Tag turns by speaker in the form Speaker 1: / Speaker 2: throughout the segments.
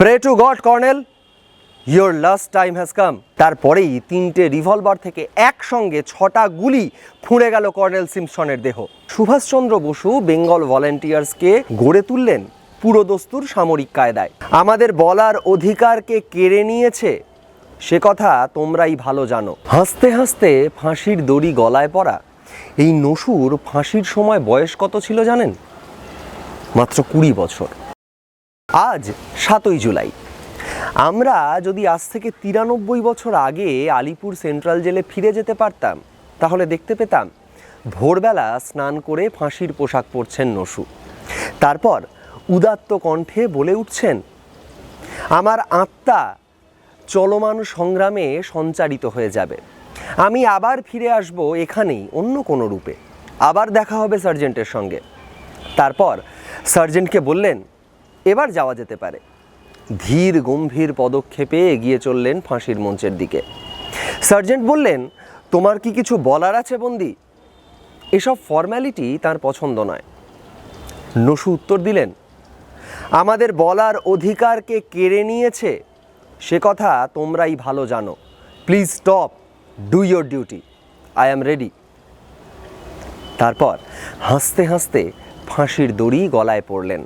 Speaker 1: Pray to god colonel your last time has come তারপরেই তিনটে revolver থেকে একসঙ্গে ছটা গুলি ফুঁড়ে গেল কর্নেল সিমসনের দেহ। সুভাষচন্দ্র বসু বেঙ্গল ভলেন্টিয়ার্সকে গড়ে তুললেন পুরোদস্তুর সামরিক কায়দায়। আমাদের বলার অধিকারকে কেড়ে নিয়েছে? সে কথা তোমরাই ভালো জানো। হাসতে হাসতে ফাঁসির দড়ি গলায় পড়া। এই নসুর ফাঁসির সময় বয়স কত ছিল জানেন? মাত্র কুড়ি বছর। আজ সাতই জুলাই। আমরা যদি আজ থেকে তিরানব্বই বছর আগে আলিপুর সেন্ট্রাল জেলে ফিরে যেতে পারতাম, তাহলে দেখতে পেতাম, ভোরবেলা স্নান করে ফাঁসির পোশাক পরছেন নসু। তারপর উদাত্ত কণ্ঠে বলে উঠছেন, আমার আত্মা চলমান সংগ্রামে সঞ্চারিত হয়ে যাবে। আমি আবার ফিরে আসব এখানেই অন্য কোনো রূপে। আবার দেখা হবে সার্জেন্টের সঙ্গে। তারপর সার্জেন্টকে বললেন এবার যাওয়া যেতে পারে। ধীর, গম্ভীর পদক্ষেপে এগিয়ে চললেন ফাঁসির মঞ্চের দিকে। সার্জেন্ট বললেন, তোমার কি কিছু বলার আছে বন্দি? এসব ফর্ম্যালিটি তার পছন্দ নয়। নসু উত্তর দিলেন, আমাদের বলার অধিকারকে কেড়ে নিয়েছে? সে কথা তোমরাই ভালো জানো। Please stop, do your duty, I am ready. তারপর হাসতে হাসতে ফাঁসির দড়ি গলায় পড়লেন।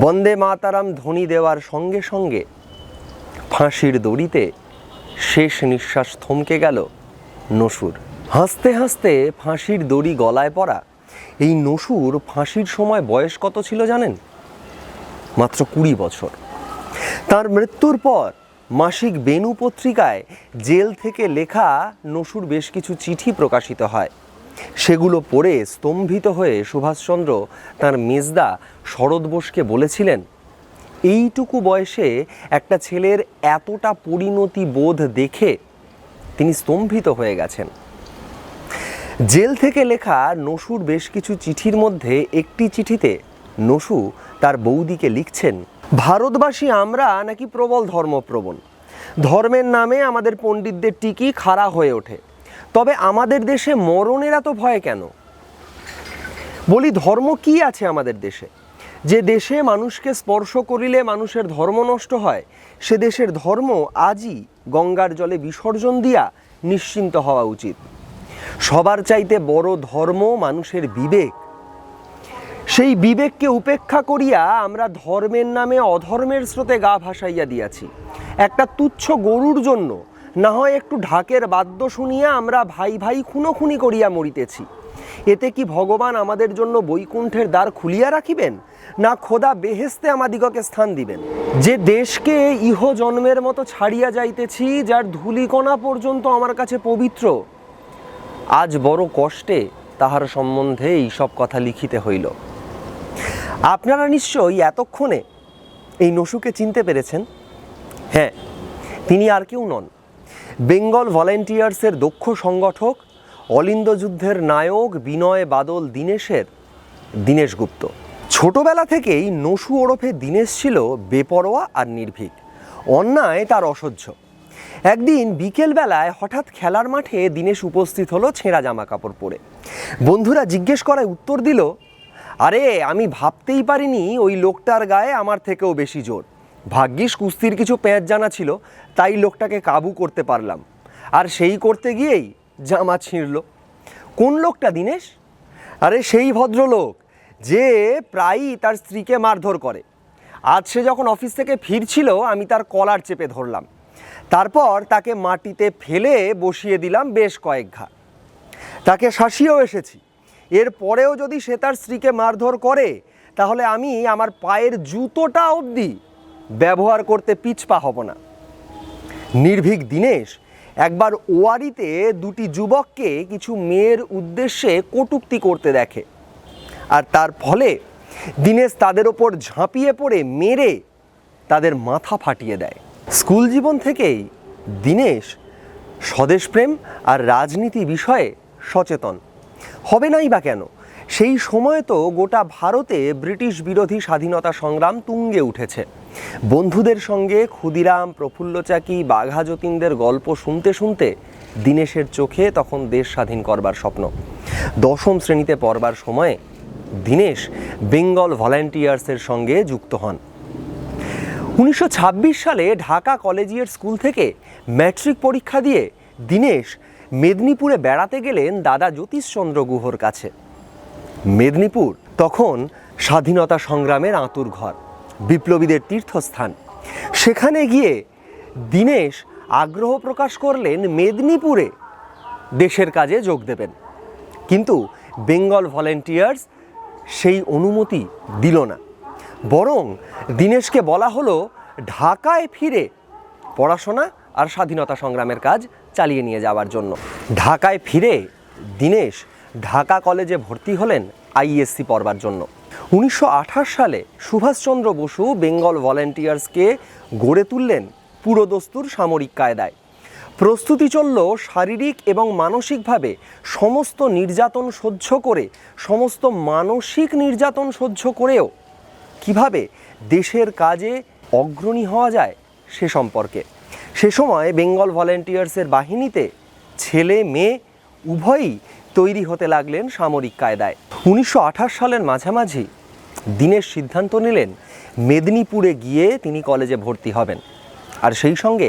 Speaker 1: বন্দে মাতারাম ধ্বনি দেওয়ার সঙ্গে সঙ্গে ফাঁসির দড়িতে শেষ নিঃশ্বাস থমকে গেল নসুর। হাসতে হাসতে ফাঁসির দড়ি গলায় পড়া। এই নসুর ফাঁসির সময় বয়স কত ছিল জানেন? মাত্র কুড়ি বছর। তার মৃত্যুর পর মাসিক বেনু পত্রিকায় জেল থেকে লেখা নসুর বেশ কিছু চিঠি প্রকাশিত হয়। সেগুলো পড়ে স্তম্ভিত হয়ে সুভাষচন্দ্র তার মেজদা শরৎ বোসকে বলেছিলেন, এইটুকু বয়সে একটা ছেলের এতটা পরিণতি বোধ দেখে তিনি স্তম্ভিত হয়ে গেছেন। জেল থেকে লেখা নসুর বেশ কিছু চিঠির মধ্যে একটি চিঠিতে নসু তার বৌদিকে লিখছেন, ভারতবাসী আমরা নাকি প্রবল ধর্মপ্রবণ। ধর্মের নামে আমাদের পণ্ডিতদের টিকি খাড়া হয়ে ওঠে। তবে আমাদের দেশে মরণের এত ভয় কেন? বলি, ধর্ম কি আছে আমাদের দেশে? যে দেশে মানুষকে স্পর্শ করিলে মানুষের ধর্ম নষ্ট হয়, সে দেশের ধর্ম আজই গঙ্গার জলে বিসর্জন দিয়া নিশ্চিন্ত হওয়া উচিত। সবার চাইতে বড় ধর্ম মানুষের বিবেক। সেই বিবেককে উপেক্ষা করিয়া আমরা ধর্মের নামে অধর্মের স্রোতে গা ভাসাইয়া দিয়াছি। একটা তুচ্ছ গরুর জন্য না হয় একটু ঢাকের বাদ্য শুনিয়া আমরা ভাই ভাই খুনোখুনি করিয়া মরিতেছি। এতে কি ভগবান আমাদের জন্য বৈকুণ্ঠের দ্বার খুলিয়া রাখিবেন? না খোদা বেহেস্তে আমাদিগকে স্থান দিবেন? যে দেশকে ইহ জন্মের মতো ছাড়িয়া যাইতেছি, যার ধুলিকণা পর্যন্ত আমার কাছে পবিত্র, আজ বড় কষ্টে তাহার সম্বন্ধে এই সব কথা লিখিতে হইল। আপনারা নিশ্চয়ই এতক্ষণে এই নসুকে চিনতে পেরেছেন? হ্যাঁ তিনি আর কেউ নন। বেঙ্গল ভলেন্টিয়ার্সের দক্ষ সংগঠক, অলিন্দ যুদ্ধের নায়ক বিনয় বাদল দীনেশের দীনেশ গুপ্ত। ছোটবেলা থেকেই নসু ওরফে দীনেশ ছিল বেপরোয়া আর নির্ভীক। অন্যায় তার অসহ্য। একদিন বিকেলবেলায় হঠাৎ খেলার মাঠে দীনেশ উপস্থিত হলো ছেঁড়া জামা কাপড় পরে। বন্ধুরা জিজ্ঞেস করায় উত্তর দিল, আরে, আমি ভাবতেই পারিনি ওই লোকটার গায়ে আমার থেকেও বেশি জোর। ভাগ্যিস কুস্তির কিছু প্যাঁচ জানা ছিল তাই লোকটাকে কাবু করতে পারলাম। আর সেই করতে গিয়েই জামা ছিঁড়ল। কোন লোকটা, দীনেশ? আরে সেই ভদ্রলোক, যে প্রায়ই তার স্ত্রীকে মারধর করে। আজ সে যখন অফিস থেকে ফিরছিল, আমি তার কলার চেপে ধরলাম। তারপর তাকে মাটিতে ফেলে বসিয়ে দিলাম বেশ কয়েক ঘা। তাকে শাসিয়েও এসেছি। এর পরেও যদি সে তার স্ত্রীকে মারধর করে, তাহলে আমি আমার পায়ের জুতোটা অবধি ব্যবহার করতে পিছপা হব না। নির্ভীক দীনেশ, একবার ওয়ারিতে দুটি যুবককে কিছু মেয়ের উদ্দেশ্যে কটূক্তি করতে দেখে। আর তার ফলে দীনেশ তাদের ওপর ঝাঁপিয়ে পড়ে, মেরে তাদের মাথা ফাটিয়ে দেয়। স্কুল জীবন থেকেই দীনেশ স্বদেশপ্রেম আর রাজনীতি বিষয়ে সচেতন। হবে নাই বা কেন? সেই সময় তো গোটা ভারতে ব্রিটিশ বিরোধী স্বাধীনতা সংগ্রাম তুঙ্গে উঠেছে। বন্ধুদের সঙ্গে ক্ষুদিরাম প্রফুল্লচাকি বাঘা যতীনদের গল্প শুনতে শুনতে দীনেশের চোখে তখন দেশ স্বাধীন করবার স্বপ্ন। দশম শ্রেণীতে পড়বার সময়ে দীনেশ বেঙ্গল ভলেন্টিয়ার্সের সঙ্গে যুক্ত হন। উনিশশো ছাব্বিশ সালে ঢাকা কলেজিয়েট স্কুল থেকে ম্যাট্রিক পরীক্ষা দিয়ে দীনেশ মেদিনীপুরে বেড়াতে গেলেন দাদা জ্যোতিষচন্দ্র গুহর কাছে। মেদিনীপুর তখন স্বাধীনতা সংগ্রামের আঁতুর ঘর। বিপ্লবীদের তীর্থস্থান। সেখানে গিয়ে দীনেশ আগ্রহ প্রকাশ করলেন মেদিনীপুরে। দেশের কাজে যোগ দেবেন। কিন্তু বেঙ্গল ভলেন্টিয়ার্স সেই অনুমতি দিল না। বরং দীনেশকে বলা হলো, ঢাকায় ফিরে পড়াশোনা আর স্বাধীনতা সংগ্রামের কাজ চালিয়ে নিয়ে যাওয়ার জন্য। ঢাকায় ফিরে দীনেশ ঢাকা কলেজে ভর্তি হলেন আইএসসি পড়বার জন্য। উনিশশো আঠাশ সালে সুভাষচন্দ্র বসু বেঙ্গল ভলেন্টিয়ার্সকে গড়ে তুললেন পুরোদস্তুর সামরিক কায়দায়। প্রস্তুতি চলল শারীরিক এবং মানসিকভাবে। সমস্ত নির্যাতন সহ্য করে, সমস্ত মানসিক নির্যাতন সহ্য করেও কীভাবে দেশের কাজে অগ্রণী হওয়া যায় সে সম্পর্কে। সে সময় বেঙ্গল ভলেন্টিয়ার্সের বাহিনীতে ছেলে মেয়ে উভয়ই তৈরি হতে লাগলেন সামরিক কায়দায়। উনিশশো আঠাশ সালের মাঝামাঝি দিনের সিদ্ধান্ত নিলেন মেদিনীপুরে গিয়ে তিনি কলেজে ভর্তি হবেন। আর সেই সঙ্গে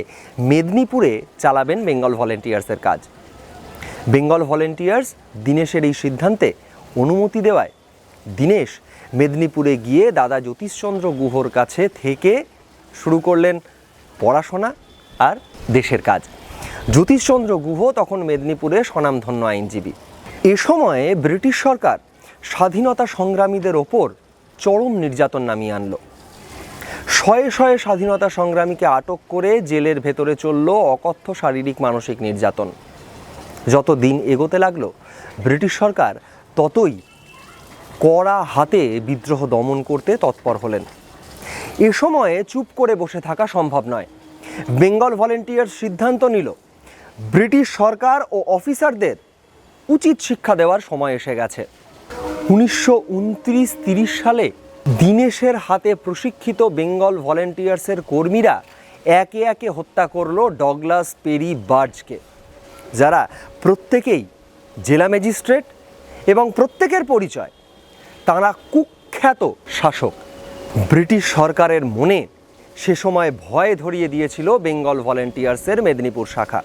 Speaker 1: মেদিনীপুরে চালাবেন বেঙ্গল ভলেন্টিয়ার্সের কাজ। বেঙ্গল ভলেন্টিয়ার্স দীনেশের এই সিদ্ধান্তে অনুমতি দেওয়ায় দীনেশ মেদিনীপুরে গিয়ে দাদা জ্যোতিষচন্দ্র গুহর কাছে থেকে শুরু করলেন পড়াশোনা আর দেশের কাজ। জ্যোতিষচন্দ্র গুহ তখন মেদিনীপুরে স্বনামধন্য আইনজীবী। এ সময়ে ব্রিটিশ সরকার স্বাধীনতা সংগ্রামীদের ওপর চরম নির্যাতন নামিয়ে আনলো। শয়ে শয়ে স্বাধীনতা সংগ্রামীকে আটক করে জেলের ভেতরে চলল অকথ্য শারীরিক মানসিক নির্যাতন। যত দিন এগোতে লাগল, ব্রিটিশ সরকার ততই কড়া হাতে বিদ্রোহ দমন করতে তৎপর হলেন। এ সময়ে চুপ করে বসে থাকা সম্ভব নয়। বেঙ্গল ভলেন্টিয়ার সিদ্ধান্ত নিল, ব্রিটিশ সরকার ও অফিসারদের উচিত শিক্ষা দেওয়ার সময় এসে গেছে। উনিশশো উনত্রিশ তিরিশ সালে দীনেশের হাতে প্রশিক্ষিত বেঙ্গল ভলেন্টিয়ার্সের কর্মীরা একে একে হত্যা করল ডগলাস পেরি বার্জকে, যারা প্রত্যেকেই জেলা ম্যাজিস্ট্রেট এবং প্রত্যেকের পরিচয়। তারা কুখ্যাত শাসক। ব্রিটিশ সরকারের মনে সে সময় ভয় ধরিয়ে দিয়েছিল বেঙ্গল ভলেন্টিয়ার্সের মেদিনীপুর শাখা।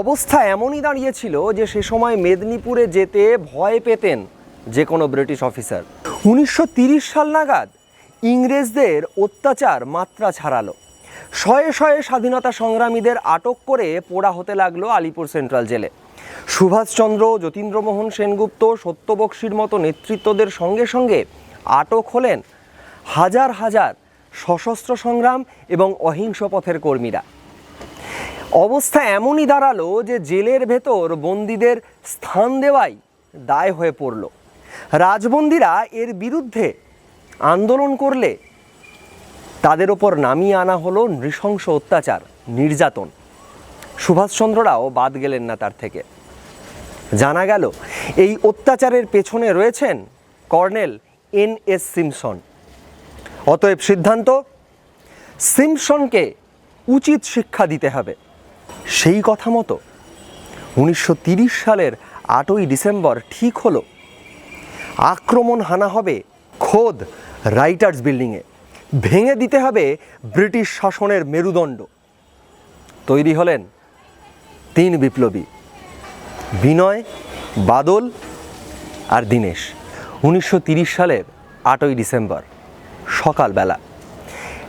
Speaker 1: অবস্থা এমনই দাঁড়িয়েছিল যে সে সময় মেদিনীপুরে যেতে ভয় পেতেন যে কোনো ব্রিটিশ অফিসার। উনিশশো সাল নাগাদ ইংরেজদের অত্যাচার মাত্রা ছাড়ালো। শয়ে শয়ে স্বাধীনতা সংগ্রামীদের আটক করে পোড়া হতে লাগল আলিপুর সেন্ট্রাল জেলে। সুভাষচন্দ্র, যতীন্দ্রমোহন সেনগুপ্ত, সত্যবক্সির মতো নেতৃত্বদের সঙ্গে সঙ্গে আটক হলেন হাজার হাজার সশস্ত্র সংগ্রাম এবং অহিংস পথের কর্মীরা। অবস্থা এমনই দাঁড়াল যে জেলের ভেতর বন্দীদের স্থান দেওয়াই দায় হয়ে পড়ল। রাজবন্দীরা এর বিরুদ্ধে আন্দোলন করলে তাদের ওপর নামিয়ে আনা হলো নৃশংস অত্যাচার, নির্যাতন। সুভাষচন্দ্ররাও বাদ গেলেন না তার থেকে। জানা গেল, এই অত্যাচারের পেছনে রয়েছেন কর্নেল এন এস সিমসন। অতএব সিদ্ধান্ত, সিমসনকে উচিত শিক্ষা দিতে হবে। সেই কথা মতো উনিশশো সালের আটই ডিসেম্বর ঠিক হলো। আক্রমণ হানা হবে খোদ রাইটার্স বিল্ডিংয়ে। ভেঙে দিতে হবে ব্রিটিশ শাসনের মেরুদণ্ড। তৈরি হলেন তিন বিপ্লবী, বিনয়, বাদল আর দীনেশ। উনিশশো তিরিশ সালের আটই ডিসেম্বর, সকালবেলা।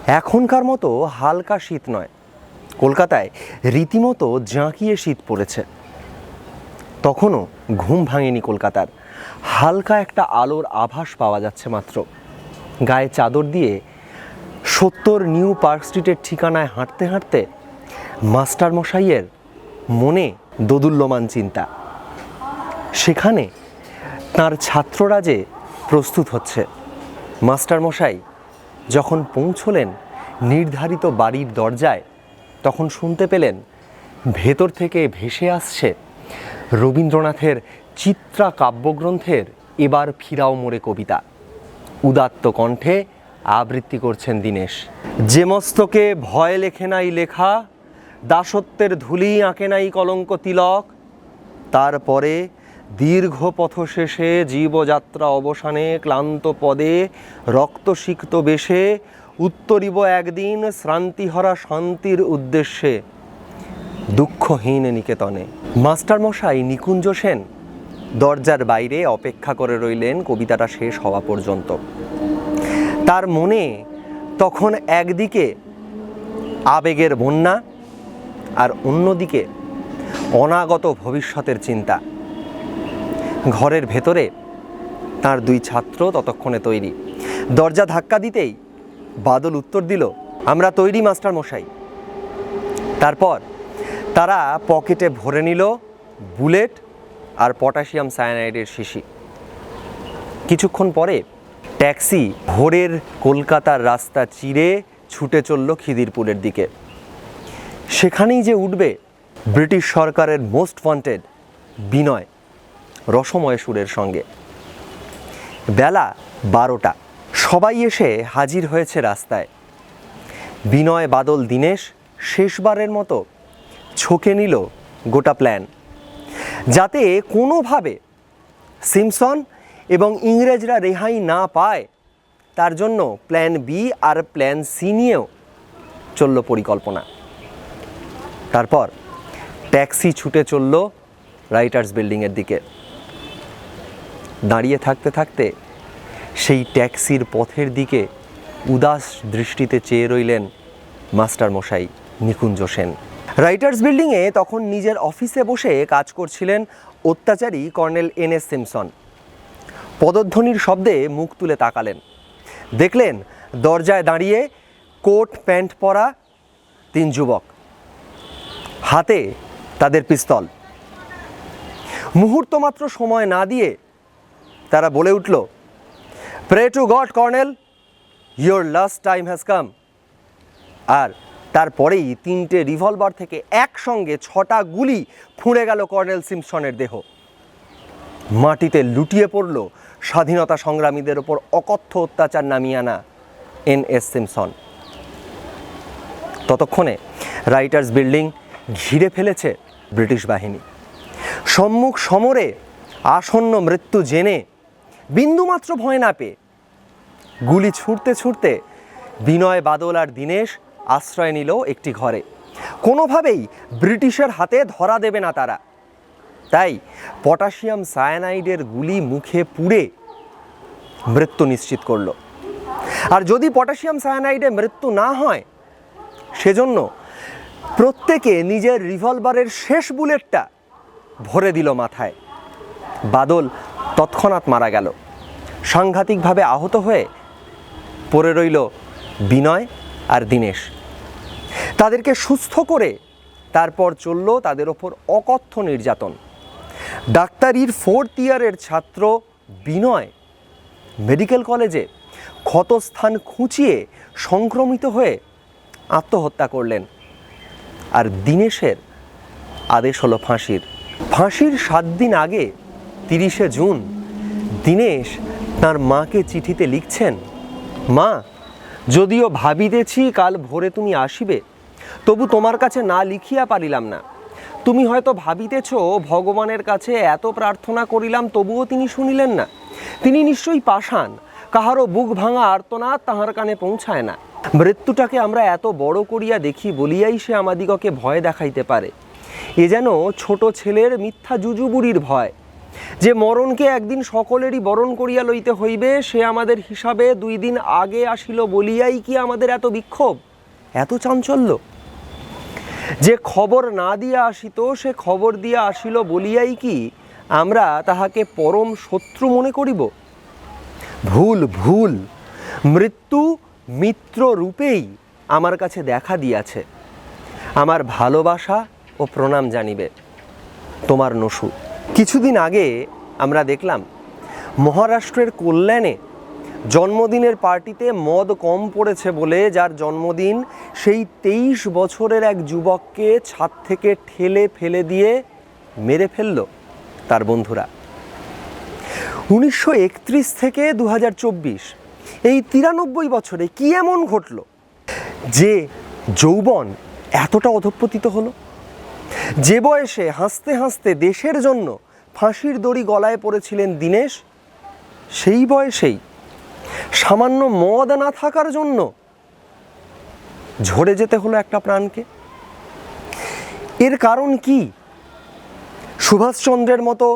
Speaker 1: এখনকার মতো হালকা শীত নয়। কলকাতায় রীতিমতো জাঁকিয়ে শীত পড়েছে। তখনও ঘুম ভাঙেনি কলকাতার। হালকা একটা আলোর আভাস পাওয়া যাচ্ছে মাত্র। গায়ে চাদর দিয়ে সত্তর নিউ পার্ক স্ট্রিটের ঠিকানায় হাঁটতে হাঁটতে মাস্টার মশাইয়ের মনে দোদুল্যমান চিন্তা। সেখানে তার ছাত্ররা যে প্রস্তুত হচ্ছে। মাস্টার মশাই যখন পৌঁছলেন নির্ধারিত বাড়ির দরজায়, তখন শুনতে পেলেন ভেতর থেকে ভেসে আসছে রবীন্দ্রনাথের চিত্রা কাব্যগ্রন্থের এবার ফিরাও মোড়ে কবিতা। উদাত্ত কণ্ঠে আবৃত্তি করছেন দীনেশ। যে মস্তকে ভয় লেখে নাই লেখা, দাসত্বের ধুলি আঁকে নাই কলঙ্ক তিলক তারপরে দীর্ঘ পথ শেষে জীবযাত্রা অবসানে ক্লান্ত পদে রক্তসিক্ত বেশে উত্তরিব একদিন শ্রান্তিহরা শান্তির উদ্দেশ্যে, দুঃখহীন নিকেতনে। মাস্টার মশাই নিকুঞ্জ সেন দরজার বাইরে অপেক্ষা করে রইলেন কবিতাটা শেষ হওয়া পর্যন্ত। তার মনে তখন একদিকে আবেগের বন্যা আর অন্যদিকে অনাগত ভবিষ্যতের চিন্তা। ঘরের ভেতরে তার দুই ছাত্র ততক্ষণে তৈরি। দরজা ধাক্কা দিতেই বাদল উত্তর দিল, আমরা তৈরি মাস্টার মশাই তারপর তারা পকেটে ভরে নিল বুলেট আর পটাশিয়াম সায়ানাইডের শিশি। কিছুক্ষণ পরে ট্যাক্সি ভোরের কলকাতার রাস্তা চিরে ছুটে চলল খিদিরপুরের দিকে। সেখানেই যে উঠবে ব্রিটিশ সরকারের মোস্ট ওয়ান্টেড বিনয় রসময় সুরের সঙ্গে। বেলা বারোটা। সবাই এসে হাজির হয়েছে রাস্তায়। বিনয়, বাদল, দীনেশ শেষবারের মতো ছকে নিল গোটা প্ল্যান। যাতে কোনোভাবে সিমসন এবং ইংরেজরা রেহাই না পায়, তার জন্য প্ল্যান বি আর প্ল্যান সি নিয়েও চলল পরিকল্পনা। তারপর ট্যাক্সি ছুটে চলল রাইটার্স বিল্ডিংয়ের দিকে। দাঁড়িয়ে থাকতে থাকতে সেই ট্যাক্সির পথের দিকে উদাস দৃষ্টিতে চেয়ে রইলেন মাস্টার মশাই নিকুঞ্জ সেন। রাইটার্স বিল্ডিংয়ে তখন নিজের অফিসে বসে কাজ করছিলেন অত্যাচারী কর্নেল এন এস সিমসন। পদধ্বনির শব্দে মুখ তুলে তাকালেন। দেখলেন, দরজায় দাঁড়িয়ে কোট, প্যান্ট পরা তিন যুবক। হাতে তাদের পিস্তল। মুহূর্ত মাত্র সময় না দিয়ে তারা বলে উঠল pray to God colonel your last time has come আর তারপরেই তিনটে রিভলভার থেকে একসঙ্গে ছটা গুলি ফুঁড়ে গেল কর্নেল সিমসনের দেহ। মাটিতে লুটিয়ে পড়ল স্বাধীনতা সংগ্রামীদের ওপর অকথ্য অত্যাচার নামিয়ে আনা এন এস সিমসন। ততক্ষণে রাইটার্স বিল্ডিং ঘিরে ফেলেছে ব্রিটিশ বাহিনী। সম্মুখ সমরে আসন্ন মৃত্যু জেনে বিন্দুমাত্র ভয় না পেয়ে গুলি ছুটতে ছুটতে বিনয় বাদল আর দীনেশ আশ্রয় নিল একটি ঘরে। কোনোভাবেই ব্রিটিশের হাতে ধরা দেবে না তারা। তাই পটাশিয়াম সায়ানাইডের গুলি মুখে পুড়ে মৃত্যু নিশ্চিত করল। আর যদি পটাশিয়াম সায়ানাইডে মৃত্যু না হয়, সেজন্য প্রত্যেকে নিজের রিভলভারের শেষ বুলেটটা ভরে দিল মাথায়। বাদল তৎক্ষণাৎ মারা গেল। সাংঘাতিকভাবে আহত হয়ে পড়ে রইল বিনয় আর দীনেশ। তাদেরকে সুস্থ করে তারপর চলল তাদের ওপর অকথ্য নির্যাতন। ডাক্তারির ফোর্থ ইয়ারের ছাত্র বিনয় মেডিকেল কলেজে ক্ষতস্থান খুঁচিয়ে সংক্রমিত হয়ে আত্মহত্যা করলেন। আর দীনেশের আদেশ হলো ফাঁসির। ফাঁসির সাত দিন আগে, তিরিশে জুন, দীনেশ তার মাকে চিঠিতে লিখছেন, মা যদিও ভাবিতেছি কাল ভোরে তুমি আসিবে, তবু তোমার কাছে না লিখিয়া পারিলাম না। তুমি হয়তো ভাবিতেছ, ভগবানের কাছে এত প্রার্থনা করিলাম, তবুও তিনি শুনিলেন না। তিনি নিশ্চয়ই পাষাণ, কাহারও বুক ভাঙা আর্তনাদ তাহার কানে পৌঁছায় না। মৃত্যুটাকে আমরা এত বড় করিয়া দেখি বলিয়াই সে আমাদিগকে ভয় দেখাইতে পারে। এ যেন ছোট ছেলের মিথ্যা জুজুবুরির ভয়। যে মরণকে একদিন সকলেরই বরণ করিয়া লইতে হইবে, সে আমাদের হিসাবে দুই দিন আগে আসিল বলিয়াই কি আমাদের এত বিক্ষোভ? এত চাঞ্চল্য। যে খবর না দিয়া আসিত, সে খবর দিয়া আসিল বলিয়াই কি আমরা তাহাকে পরম শত্রু মনে করিব? ভুল ভুল। মৃত্যু মিত্র রূপেই আমার কাছে দেখা দিয়াছে। আমার ভালোবাসা ও প্রণাম জানিবে। তোমার নসু কিছুদিন আগে আমরা দেখলাম, মহারাষ্ট্রের কল্যাণে জন্মদিনের পার্টিতে মদ কম পড়েছে বলে যার জন্মদিন সেই তেইশ বছরের এক যুবককে ছাদ থেকে ঠেলে ফেলে দিয়ে মেরে ফেলল তার বন্ধুরা। উনিশশো একত্রিশ থেকে দু হাজার চব্বিশ, এই তিরানব্বই বছরে কি এমন ঘটল যে যৌবন এতটা অধঃপতিত হলো? যে বয়সে হাসতে হাসতে দেশের জন্য ফাঁসির দড়ি গলায় পড়েছিলেন দীনেশ, সেই বয়সেই সামান্য মদ না থাকার জন্য ঝরে যেতে হলো একটা প্রাণকে। এর কারণ কি? সুভাষচন্দ্রের মতো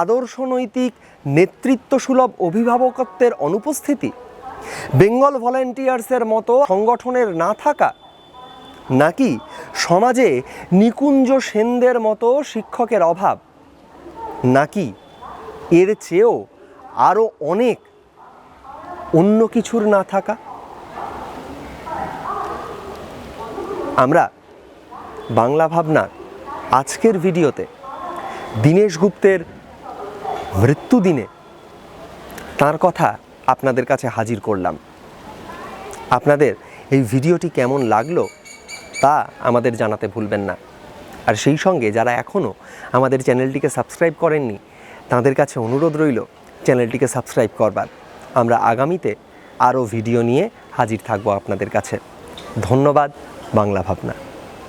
Speaker 1: আদর্শনৈতিক নেতৃত্বসুলভ অভিভাবকত্বের অনুপস্থিতি, বেঙ্গল ভলেন্টিয়ার্সের মতো সংগঠনের না থাকা নাকি সমাজে নিকুঞ্জ সেনদের মতো শিক্ষকের অভাব? নাকি এর চেয়েও আরও অনেক অন্য কিছুর না থাকা? আমরা বাংলা ভাবনার আজকের ভিডিওতে দীনেশ গুপ্তের মৃত্যুদিনে তার কথা আপনাদের কাছে হাজির করলাম। আপনাদের এই ভিডিওটি কেমন লাগল তা আমাদের জানাতে ভুলবেন না। আর সেই সঙ্গে যারা এখনও আমাদের চ্যানেলটিকে সাবস্ক্রাইব করেননি, তাদের কাছে অনুরোধ রইল চ্যানেলটিকে সাবস্ক্রাইব করবার। আমরা আগামীতে আরও ভিডিও নিয়ে হাজির থাকব আপনাদের কাছে। ধন্যবাদ, বাংলা ভাবনা।